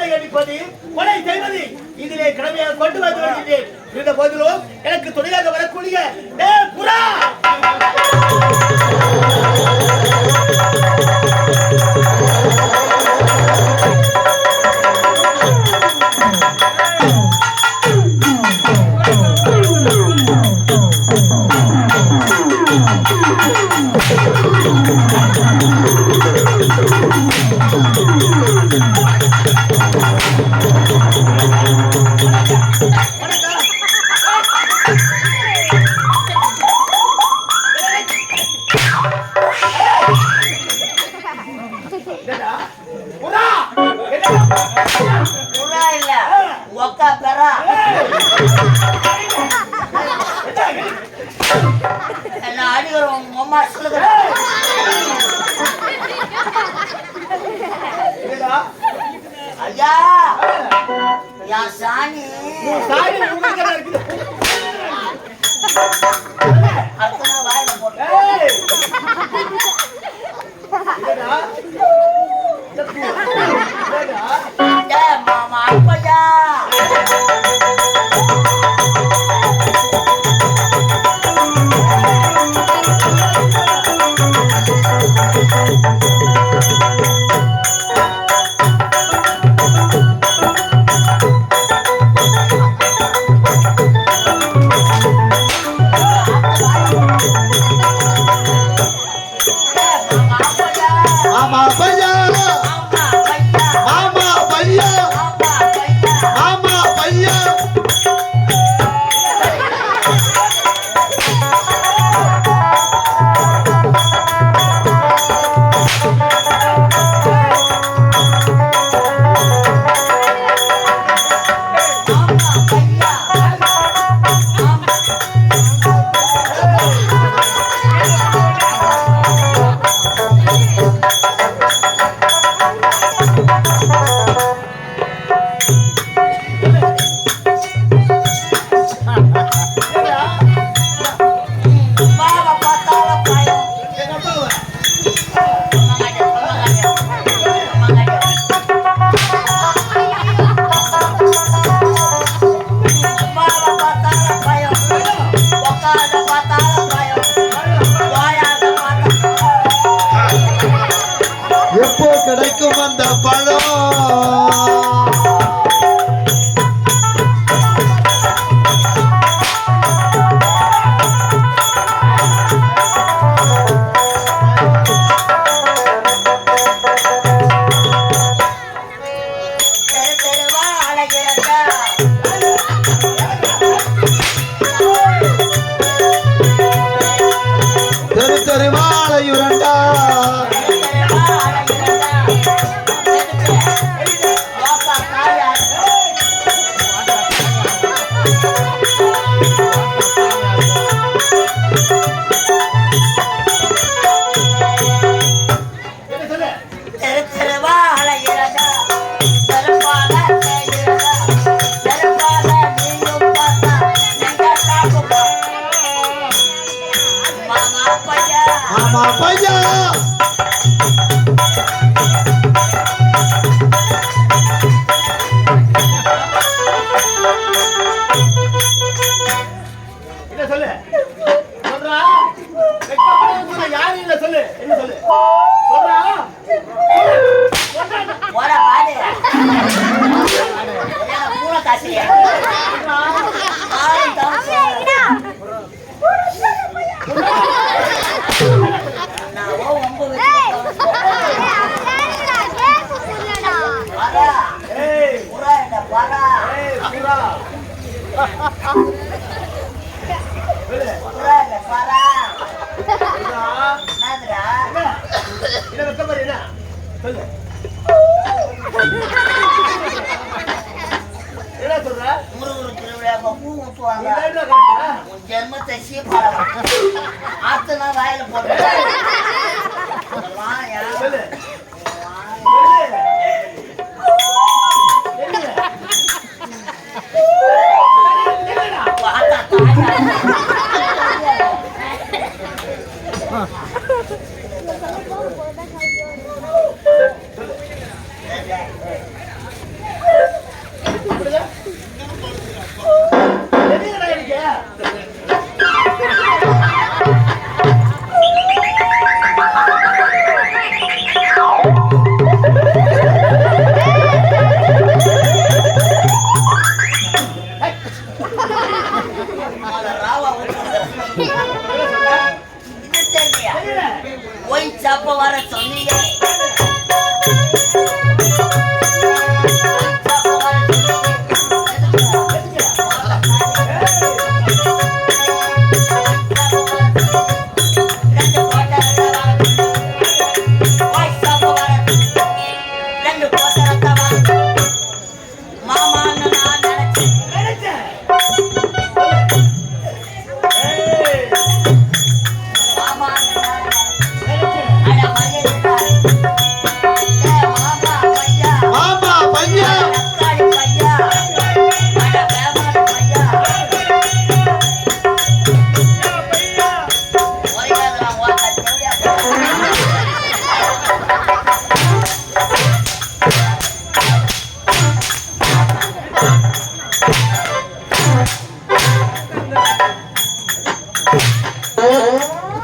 வேட்டை அடிப்பது கொலை செய்வது இதிலே கடமையாக கொண்டு வந்து வருகிறேன் இருந்த போதிலும் எனக்கு தொழிலாக வரக்கூடிய புறா! என்ன சொல்ற? முருகர் திருவிழாவை பூ ஊற்றுவாங்க உன் ஜென்மத்தை சீப்பாளம் ஆத்தனா வாயில போட்டு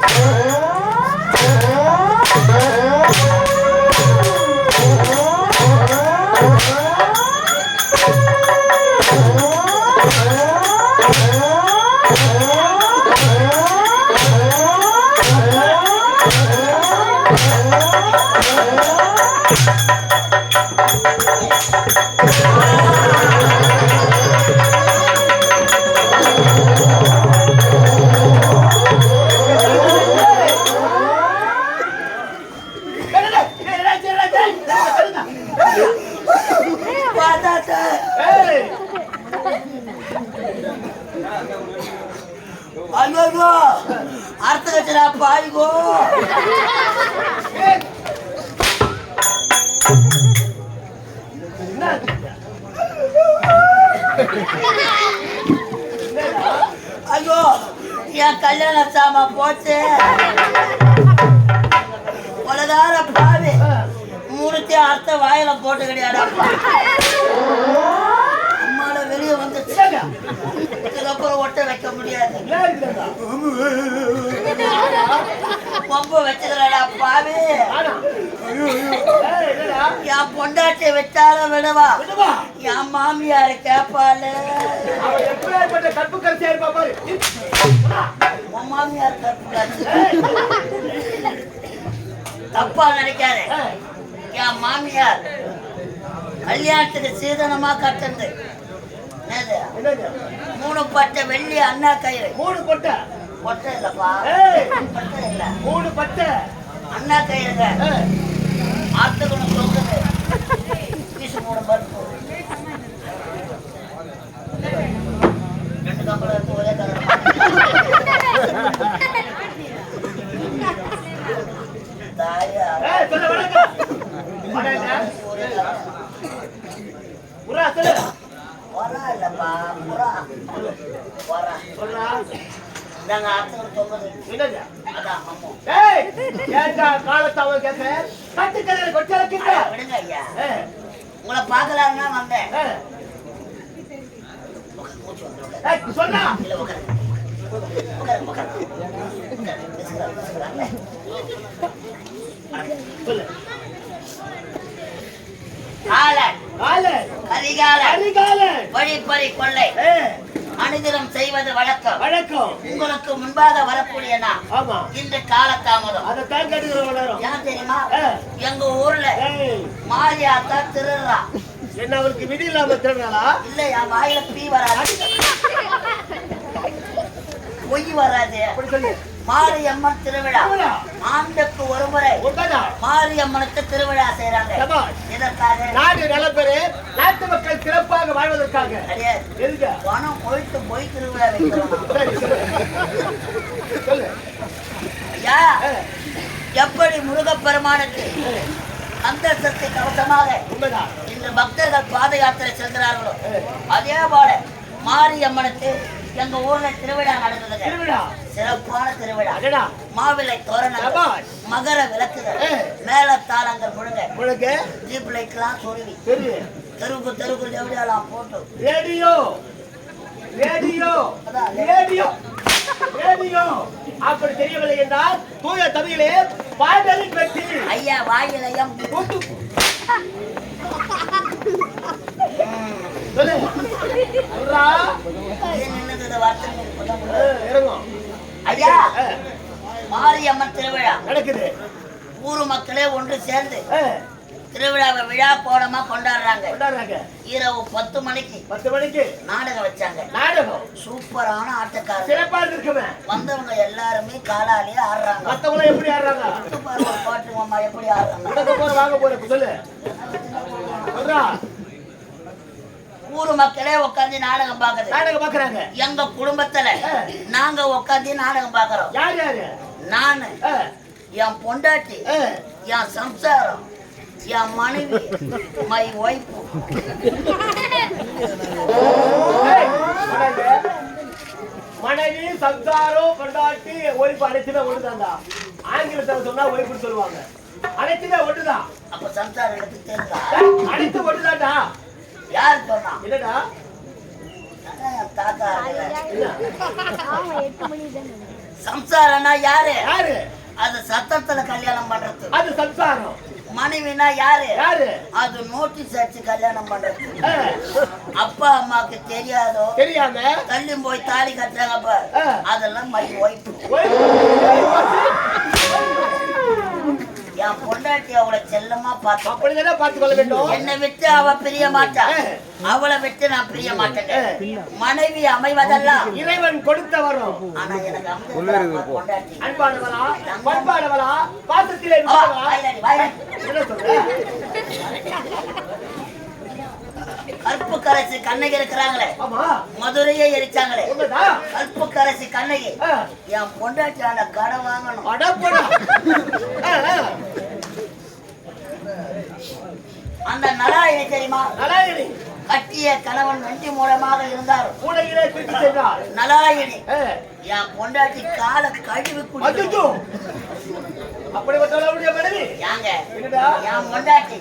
Oh. ஐயோ அர்த்த கட்சிடா பாய்கோ. ஏய். ஐயோ என் கல்யாண சாமா போச்சு. உலகார பாவி. மூணுத்தையும் அர்த்த வாயில போட்டு கிடையாடாப்பா இதுக்கப்புறம் ஒட்ட வைக்க முடியாது. என்ன இருக்குதுங்க? பாவி. என் பொண்டாட்டியை விட்டாலும் விடவா? என் மாமியாரு கேப்பாளு. கற்பு கரைச்சியா இருப்பா பாரு. உன் மாமியார் கற்பு காட்சி தப்பா நினைக்காத. என் மாமியார் கல்யாணத்துக்கு சீதனமா கட்டுறது மூணு பட்டை வெள்ளி அண்ணா கயிறு. மூணு கொட்டை. பொட்டை இல்லப்பா. பொட்டை இல்ல. மூணு பட்டை. அண்ணா கயிறுங்க. ஆத்துக்கணும் சொல்லுது பீசு மூணு பருப்பு ரெண்டு கம்பளம் இருக்கு ஒரே கலர் தாயா ஏய், சொல்ல வணக்கம். வணக்கம். ஒரே கலர் புறா சொல்லு. வரா இல்லப்பா புறா வரா சொல்றா. நாங்க ஆத்துக்கணும் சொல்லுது என்னது? அதான் அம்மோ ஏய், ஏன்டா காலத்தை அவன் கேட்க? கட்டுக்கதையில கொச்சை வைக்கின்ற? விடுங்க ஐயா ஏய், உங்களை பார்க்கலான்னு தான் வந்தேன் ஏய், மூச்சு வந்துடும் ஏய், சொன்னா. இல்ல உட்காரு உட்காரு உட்காரு உட்காரு பேசுகிறேன் பேசுகிறேன் சொல்லு. காலன் காலன், கரிகாலன் கரிகாலன். கொள்ளை. அனுதினம் செய்வது வழக்கம். வணக்கம். உங்களுக்கு முன்பாக வரக்கூடிய நான். இன்று கேட்டுக்கிறோம் எல்லாரும். ஏன் தெரியுமா? எங்க ஊர்ல மாரியாத்தா திருடுறா. என்ன அவருக்கு விதி இல்லாம திருடுறாளா? இல்ல என் வாயில பீ வராது பொய் வராது அப்படி சொல்லு. மாரியம்மன் திருவிழா. ஆண்டுக்கு ஒரு முறை. மாரியம்மனுக்கு திருவிழா செய்யறாங்க. இதற்காக நாடு நலம் பெறு நாட்டு மக்கள் சிறப்பாக வாழ்வதற்காக? பணம் போயிட்டு போய் திருவிழா வைக்கிறோம். ஐயா எப்படி முருகப்பெருமானுக்கு அந்த சக்தி கவசமாக. இன்று பக்தர்கள் பாத யாத்திரை செல்கிறார்களோ? அதே போல மாரியம்மனுக்கு எங்க ஊர்ல திருவிழா நடந்ததுங்க. திருவிழா. சிறப்பான திருவிழா. தோரணங்கள் சபாஷ். மகர விளக்குகள். ஏய். மேல தாளங்கள் முழுங்க ஜீப் லைட்லாம் சொருவி. சரி. தெருவுக்கு தெருவுக்கு எப்படியெல்லாம் போட்டு. ரேடியோ. ரேடியோ. ரேடியோ. அப்படி தெரியவில்லை என்றால் தூய தமிழிலே பாடலின் வெற்றி ஐயா கூட்டு. ஆ, முடியாது? இறங்கும் ஐயா மாரியம்மன் திருவிழா. நடக்குது. ஊர் மக்களே ஒன்று சேர்ந்து திருவிழாவை விழா கோலமா கொண்டாடுறாங்க. கொண்டாடுறாங்க. இரவு பத்து மணிக்கு பத்து மணிக்கு. நாடகம் வச்சாங்க. நாடகம். சூப்பரான ஆட்டக்காரர் சிறப்பா இருக்குமே. வந்தவங்க எல்லாருமே காலாலேயே ஆடுறாங்க. மத்தவங்க எப்படி ஆடுறாங்க? பாட்டு மாமா எப்படி ஆடுறாங்க? போற வாங்க போற சொல்லு. சொல்றா. ஊர் மக்களே உட்காந்து நாடகம் பாக்குது. நாடகம் பாக்குறாங்க. எங்க குடும்பத்துல. நாங்க உட்காந்து நாடகம் பாக்குறோம். யார் யாரு? நானு. என் பொண்டாட்டி. என் சம்சாரம். என் மனைவி மை ஒய்ஃப். மனைவி சம்சாரம் கொண்டாட்டி ஒய்ஃபு அனைத்துமே ஒண்ணுதான்டா. ஆங்கிலத்துல சொன்னா ஒய்ஃபுன்னு சொல்லுவாங்க. அனைத்துமே ஒண்ணுதான் அப்ப சம்சாரம் எடுத்து அனைத்து ஒண்ணுதான்டா. யார் சொன்னா? என்னடா? தாத்தா? சம்சாரம்னா யாரு? யாரு? அது சத்தத்துல கல்யாணம் பண்றது. அது சம்சாரம் மனைவினா யாரு? யாரு? அது நோட்டீஸ் அடிச்சு கல்யாணம் பண்றது. அப்பா அம்மாக்கு தெரியாதோ? தெரியாம? தள்ளி போய் தாலி கட்டுறாங்க. அதெல்லாம் மை ஒய்ஃப் என் பொண்டாட்டி அவளை செல்லமா பார்த்தோம் அப்படிதானே பார்த்து கொள்ள வேண்டும்? என்னை விட்டு அவ பிரிய மாட்டா. அவளை விட்டு நான் பிரிய மாட்டேன். மனைவி அமைவதெல்லாம். இறைவன் கொடுத்த வரும் ஆனா எனக்கு அன்பானவளா? பண்பானவளா. என்ன சொல்ற? கருப்பு கரைசி கண்ணகி இருக்கிறாங்களே. மதுரையே எரிச்சாங்களே. கருப்பு கரைசி கண்ணகி. என் பொண்டாட்டியான கடை வாங்கணும். அந்த நலாயினி தெரியுமா? நலாயினி. கட்டிய கணவன் வண்டி மூலமாக இருந்தார். ஆ, என் பொண்டாட்டி காலை கழுவி அச்சச்சோ. அப்படிப்பட்டவளுடைய மனைவி? ஏங்க என்னடா? என் பொண்டாட்டி.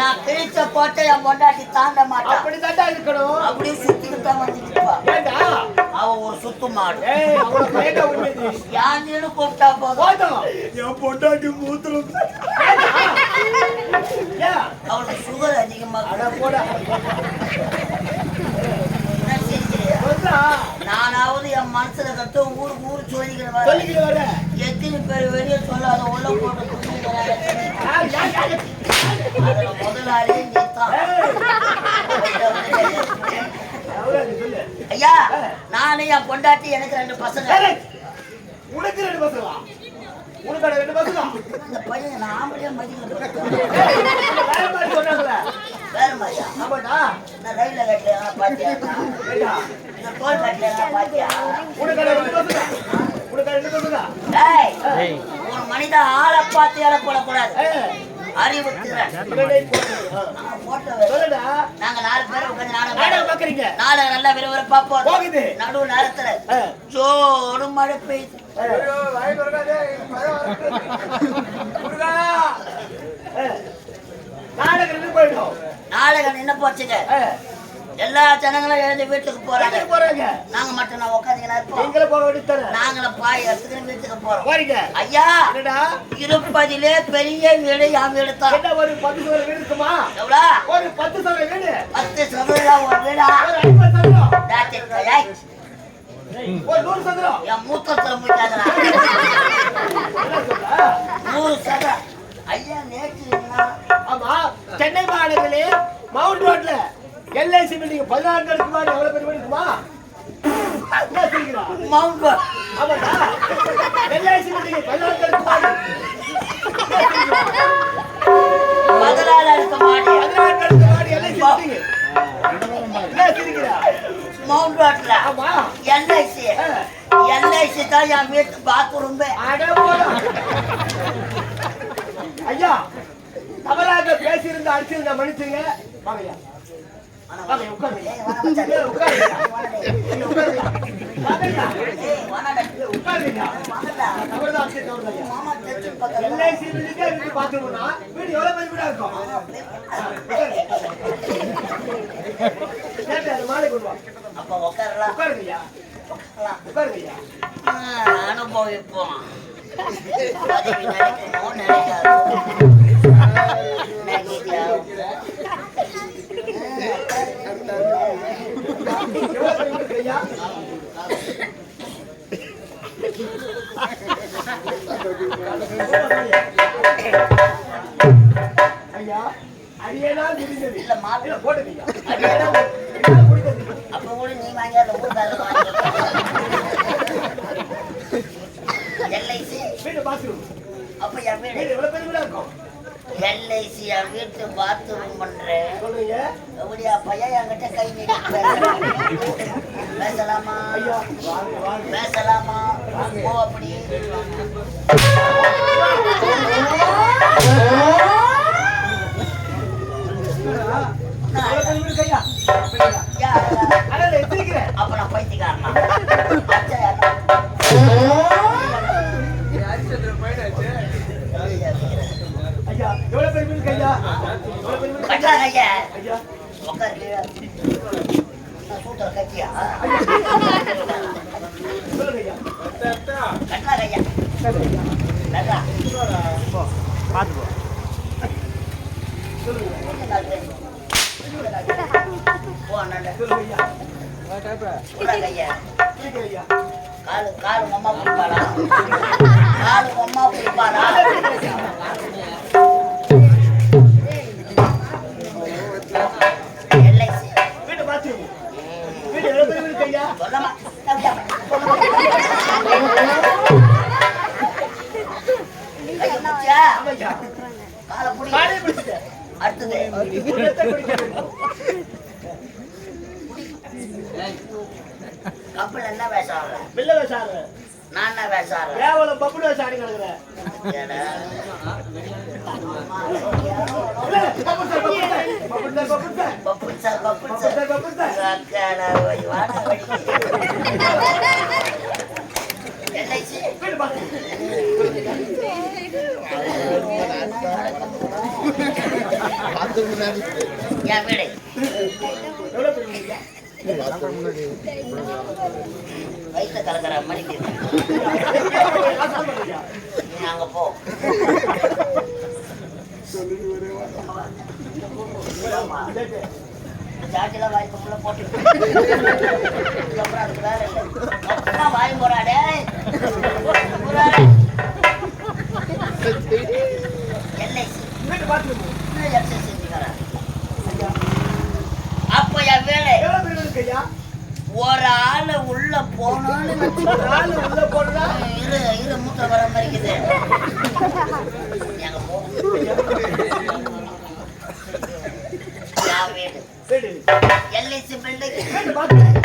நான் கிழிச்ச போட்டு என் பொண்டாட்டி தாண்ட மாட்டா. அப்படித்தான்டா இருக்கணும். அப்படியே சுத்திக்கிட்டு தான் வந்து நிப்பா. ஏண்டா? அவ ஒரு சுத்து மாடு. யாந்தின்னு கூப்பிட்டா போதும். என் பொண்டாட்டி ஏன்? அவளுக்கு சுகர் அதிகமா அட போடா. நானாவது என் மனசுல கட்டு ஊர் ஊர் சொல்லிக்கிற வர எத்தனை பேர் வெளியே சொல்லாத உள்ள போட்டு முதலாளி ஐயா நானே என் பொண்டாட்டி எனக்கு ரெண்டு பசங்க. உனக்கு ரெண்டு பசங்களா? உனக்கு ரெண்டு பசங்களா? இந்த பையன் நான் ஆம்பளையா ஏய், உன்னை வேற மாதிரி சொன்னாங்களே வேற மாதிரியா ஆமாடா நான் ரயில்ல கட்டல பாத்தியா ஏண்டா, இந்த டோல் கட்டல பாத்தியா? உனக்கு ரெண்டு பசங்க உனக்கு ரெண்டு பசங்க ஏய் ஒரு மனிதன் ஆளை பார்த்து போடக்கூடாது ஏய், அறிவு. நாங்க நாலு பேரும் உட்கார்ந்து நாடகம். பாக்குறீங்க. நாடகம் நல்லா விறுவிறுப்பா போகுது. நடுவு நேரத்துல ஆ. ஜோடு மழை பெய்யுது நாடகம் நின்னு போச்சுங்க. எல்லா ஜனங்களும் எழுந்து வீட்டுக்கு போறாங்க. போறாங்க? நாங்க மட்டும் நான் உட்காந்துக்கினா இருப்போம். போக வேண்டியதானே நாங்களும் பாய் எடுத்துக்கிட்டு வீட்டுக்கு போறோம். போறீங்க. ஐயா இருப்பதிலே பெரிய வீடு என் வீடு தான் என்ன ஒரு பத்து சதுர வீடு இருக்குமா? எவ்வளோ? ஒரு பத்து சதுர வீடு. பத்து சதுரம் ஒரு வீடா? ஒரு நூறு சதுரம். என் மூத்தத்துல என்ன சொல்ற? நூறு சதுரம். ஐயா நேற்று என்ன? ஆமா சென்னை மாநகரிலே மவுண்ட் ரோட்ல எல்ஐசி பில்டிங் பதினாறு மாதிரி எவ்வளவு பெரிய இருக்குமா? மவுண்ட். ஆமாடா. எல்ஐசி பில்டிங் பதினாறு அடுக்கு மாதிரி பதினாலு அடுக்கு மாடி பதினாறு அடுக்கு எல்ஐசி பில்டிங் மவுண்ட் ரோட்ல ஆமா. எல்ஐசி எல்ஐசி தான் என் வீட்டு பாத்ரூம். ஐயா தவறாக பேசியிருந்த அடிச்சிருந்த மன்னிச்சுங்க வாங்கய்யா. வாங்க உட்காருங்க. உட்காருங்க. பார்த்துக்கணும்னா வீடு எவ்வளவு பெரிய வீடா இருக்கும்? மாலை கொண்டு வா அப்ப உட்காரலாம். உட்காருங்கய்யா. உட்காருங்கய்யா. அனுபவிப்போம் நினைக்காதோ. நினைக்காதோ. எவ்வளவு பெரிய வீடு ஐயா ஐயா அடியேனால் இல்ல, மாப்பிள்ளை. இல்ல, போடுங்க அப்ப கூட நீ வாங்கி அந்த எல்ஐசி. வீடு அப்ப என் வீடு எவ்வளவு பெரிய வீடா இருக்கும்? எல்ஐசி என் வீட்டு பாத்ரூம் பண்றேன் எப்படியா பையன் என்கிட்ட கை. பேசலாமா? பேசலாமா? ஓ அப்படி. அப்ப நான் பைத்தியக்காரனா அச்சா, ஐயா எவ்வளவு பெரிய வீடு ஐயா எவ்வளவு பெரிய வீடு கட்டுறாங்க ஐயா ஐயா உட்காரு கீழே. நான் சூட்டர் கட்டியா சொல்லுங்க ஐயா கட்டுறாங்க ஐயா கட்டுறா சொல்லுங்க போ அண்ணாண்ட. சொல்லுங்க ஐயா விட்றாங்க ஐயா இருக்கு ஐயா காலு காலு அம்மா பிடிப்பாளா? காலு அம்மா பிடிப்பாளா? கப்பல் என்ன வேஷம் ஆடுற? வெள்ளை வேஷம் ஆடுற. நான் என்ன வேஷம் ஆடுறேன் கேவலம் வேஷம் ஆடி சார், சார். சார், வயிற்று கலக்கிற மணிக்கு வாசல் அங்க போ போட்டு. அப்புறம் அதுக்கு வேலை இல்லை வாய் போறாடே எல்ஐசி வீடு bathroom. எக்ஸசைஸ் செஞ்சுக்கிறேன் அப்ப என் வேலை ஒரு ஆளு உள்ள போனோன்னு உள்ள போனா இரு இரு மூத்த வர மாதிரி இருக்குது போ எல்ஐசி பில்டிங்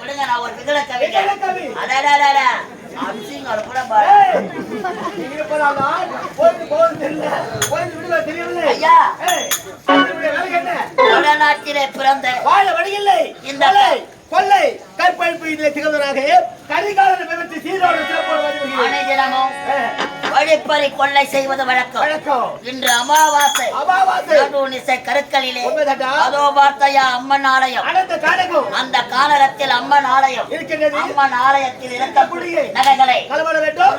விடுங்க நான் ஒரு விகட கவி. கூட பாரு ஐயா. வடநாட்டிலே பிறந்த வாழ வழியில்லை இந்த கொள்ளை கற்பழிப்பு இதில் திகழ்வதாக கரிகாலன் விபத்து சீரோடு அனைதினமும் வழிப்பறி கொள்ளை செய்வது வழக்கம். வழக்கம். இன்று அமாவாசை. அமாவாசை. நடுநிசை கருக்களிலே அதோ வார்த்தையா அம்மன் ஆலயம். அந்த காடகம். அந்த காலகத்தில் அம்மன் ஆலயம். இருக்கின்றது அம்மன் ஆலயத்தில் இருக்கக்கூடிய நகைகளை வேண்டும்.